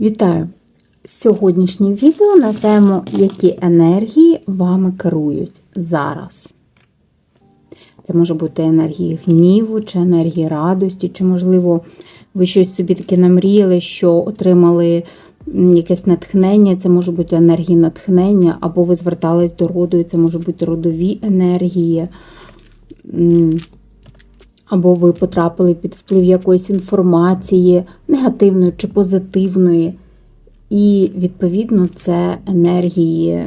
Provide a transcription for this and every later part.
Вітаю! Сьогоднішнє відео на тему, які енергії вами керують зараз. Це може бути енергії гніву, чи енергії радості, чи, можливо, ви щось собі таке намріяли, що отримали якесь натхнення, це може бути енергії натхнення, або ви звертались до роду, і це може бути родові енергії. Або ви потрапили під вплив якоїсь інформації, негативної чи позитивної. І, відповідно, це енергії,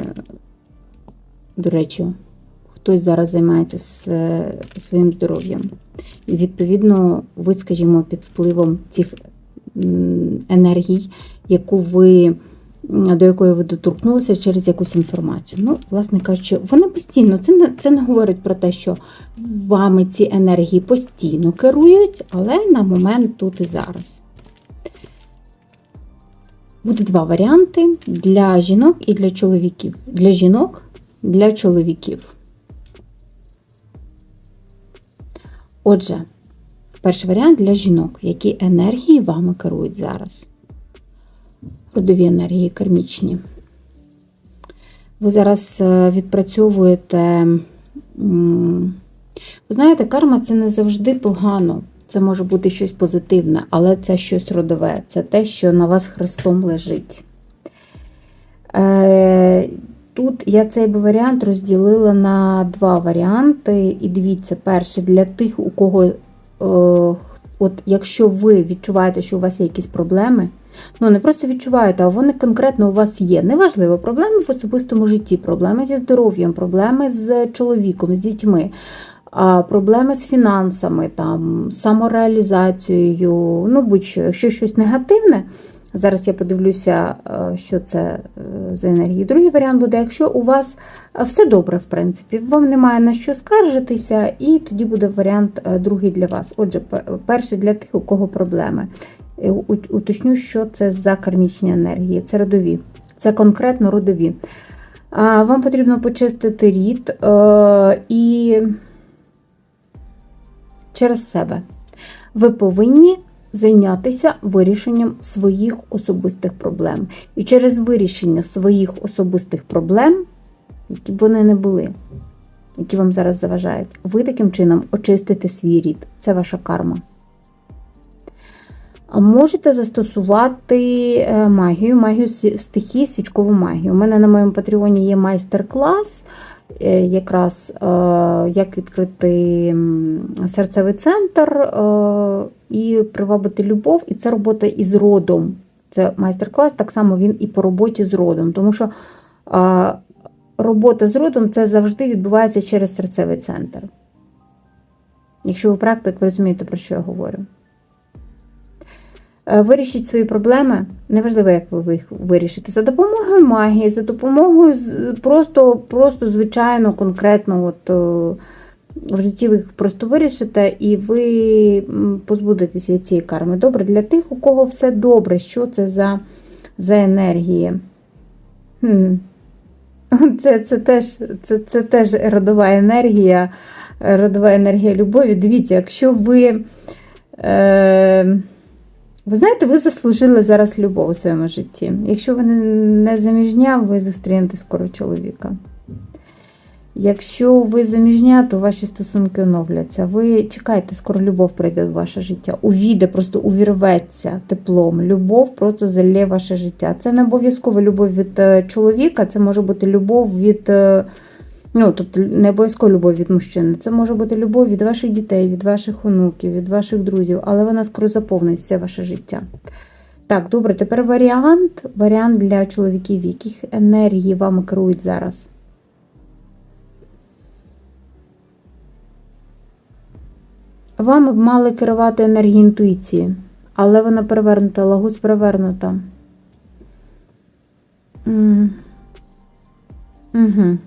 до речі, хтось зараз займається своїм здоров'ям. І, відповідно, ви, скажімо, під впливом цих енергій, яку ви, до якої ви доторкнулися через якусь інформацію. Ну, власне кажучи, вони постійно, це не, це не говорить про те, що вами ці енергії постійно керують, але на момент тут і зараз. Буде два варіанти для жінок і для чоловіків. Для жінок, для чоловіків. Отже, перший варіант для жінок, які енергії вами керують зараз. Родові енергії кармічні. Ви зараз е, відпрацьовуєте. Ви знаєте, карма це не завжди погано. Це може бути щось позитивне, але це щось родове. Це те, що на вас хрестом лежить. Е, Тут я цей варіант розділила на два варіанти. І дивіться, перше, для тих, у кого, е, от якщо ви відчуваєте, що у вас є якісь проблеми, ну не просто відчуваєте, а вони конкретно у вас є. Неважливо, проблеми в особистому житті, проблеми зі здоров'ям, проблеми з чоловіком, з дітьми. Проблеми з фінансами, там, самореалізацією, ну будь-що, якщо щось негативне, зараз я подивлюся, е, що це е, за енергії. Другий варіант буде, якщо у вас е, все добре, в принципі, вам немає на що скаржитися, і тоді буде варіант другий для вас. Отже, перший для тих, у кого проблеми. Е, Уточню, що це за кармічні енергії, це родові, це конкретно родові. Вам потрібно почистити рід е, і через себе. Ви повинні зайнятися вирішенням своїх особистих проблем. І через вирішення своїх особистих проблем, які б вони не були, які вам зараз заважають, ви таким чином очистите свій рід. Це ваша карма. Можете застосувати е, магію, магію стихії, свічкову магію. У мене на моєму патреоні є майстер-клас, е, якраз е, як відкрити серцевий центр і привабити любов. І це робота із родом. Це майстер-клас, так само він і по роботі з родом. Тому що робота з родом це завжди відбувається через серцевий центр. Якщо ви практик, ви розумієте, про що я говорю. Е, Вирішіть свої проблеми, неважливо, як ви їх вирішите, за допомогою магії, за допомогою просто, просто звичайно, конкретно, от, в житті ви їх просто вирішите і ви позбудетеся цієї карми. Добре, для тих, у кого все добре, що це за, за енергії? Хм. Це, це, теж, це, це теж родова енергія, е, родова енергія любові. Дивіться, якщо ви. Е, ви знаєте, ви заслужили зараз любов у своєму житті. Якщо ви не- заміжня, ви зустрінете скоро чоловіка. Якщо ви заміжня, то ваші стосунки оновляться. Ви чекайте, скоро любов прийде в ваше життя. Увійде, просто увірветься теплом. Любов просто залє ваше життя. Це не обов'язково любов від е, чоловіка, це може бути любов від. Ну, тобто не обов'язково любов від мужчини. Це може бути любов від ваших дітей, від ваших онуків, від ваших друзів, але вона скоро заповнить все ваше життя. Так, добре, тепер варіант. Варіант для чоловіків, яких енергії вами керують зараз. Вами б мали керувати енергії інтуїції, але вона перевернута, лагус перевернута. Угу.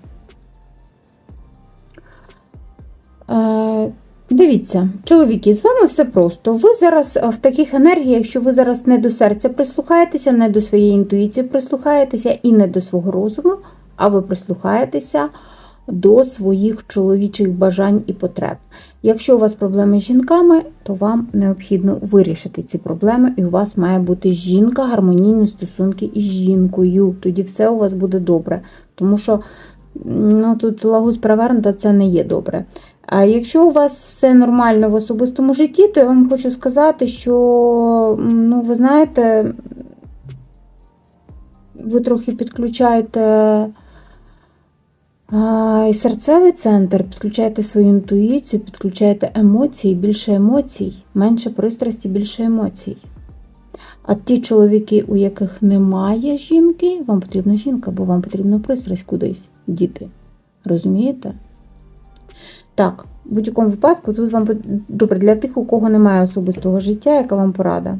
Дивіться, чоловіки, з вами все просто. Ви зараз в таких енергіях, що ви зараз не до серця прислухаєтеся, не до своєї інтуїції прислухаєтеся і не до свого розуму, а ви прислухаєтеся до своїх чоловічих бажань і потреб. Якщо у вас проблеми з жінками, то вам необхідно вирішити ці проблеми, і у вас має бути жінка, гармонійні стосунки із жінкою. Тоді все у вас буде добре. Тому що ну, тут лагусь перевернута, це не є добре. А якщо у вас все нормально в особистому житті, то я вам хочу сказати, що, ну, ви знаєте, ви трохи підключаєте і серцевий центр, підключаєте свою інтуїцію, підключаєте емоції, більше емоцій, менше пристрасті, більше емоцій. А ті чоловіки, у яких немає жінки, вам потрібна жінка, бо вам потрібна пристрасть кудись діти. Розумієте? Так, в будь-якому випадку, тут вам добре для тих, у кого немає особистого життя, яка вам порада?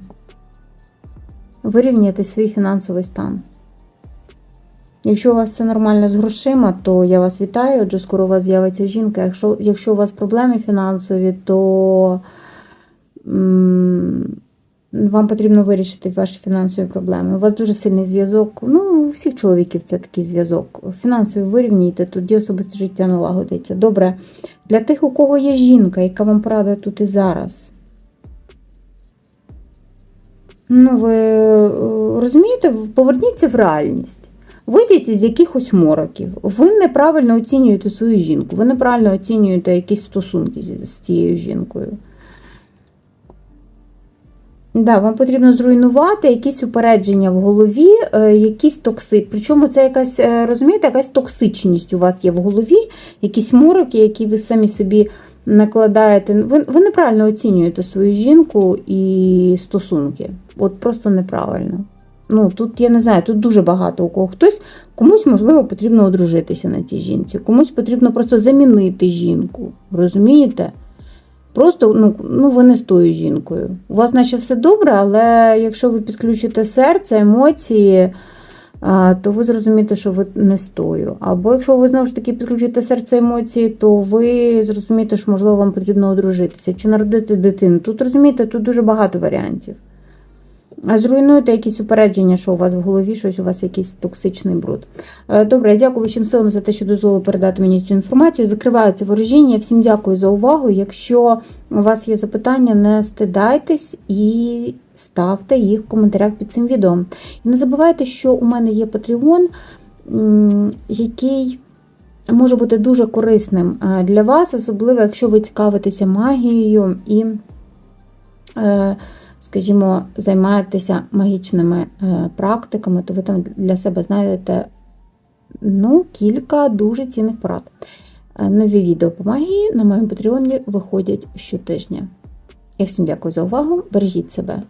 Вирівняти свій фінансовий стан. Якщо у вас все нормально з грошима, то я вас вітаю, адже скоро у вас з'явиться жінка. Якщо, якщо у вас проблеми фінансові, то м, вам потрібно вирішити ваші фінансові проблеми. У вас дуже сильний зв'язок. Ну, у всіх чоловіків це такий зв'язок. Фінансові вирівнюйте, тоді особисте життя налагодиться. Добре. Для тих, у кого є жінка, яка вам порада тут і зараз. Ну, ви е, розумієте, поверніться в реальність. Вийдіть із якихось мороків. Ви неправильно оцінюєте свою жінку, ви неправильно оцінюєте якісь стосунки з, з цією жінкою. Да, вам потрібно зруйнувати якісь упередження в голові, е, якісь токси. Причому це якась, е, розумієте, якась токсичність у вас є в голові, якісь мороки, які ви самі собі накладаєте. Ви, ви неправильно оцінюєте свою жінку і стосунки. От просто неправильно. Ну, тут я не знаю, тут дуже багато у кого хтось, комусь, можливо, потрібно одружитися на цій жінці, комусь потрібно просто замінити жінку. Розумієте? Просто ну, ну, ви не з тою жінкою. У вас наче все добре, але якщо ви підключите серце, емоції, то ви зрозумієте, що ви не з тою. Або якщо ви знову ж таки підключите серце емоції, то ви зрозумієте, що можливо вам потрібно одружитися чи народити дитину. Тут розумієте, тут дуже багато варіантів. Зруйнуєте якісь упередження, що у вас в голові, щось у вас якийсь токсичний бруд. Е, Добре, я дякую всім силам за те, що дозволили передати мені цю інформацію. Закриваю це ворожіння. Всім дякую за увагу. Якщо у вас є запитання, не стидайтесь і ставте їх в коментарях під цим відео. І не забувайте, що у мене є Patreon, який може бути дуже корисним е, для вас, особливо якщо ви цікавитеся магією і. Скажімо, займаєтеся магічними е, практиками, то ви там для себе знайдете ну, кілька дуже цінних порад. Е, Нові відео по магії на моєму патреоні виходять щотижня. Я всім дякую за увагу. Бережіть себе.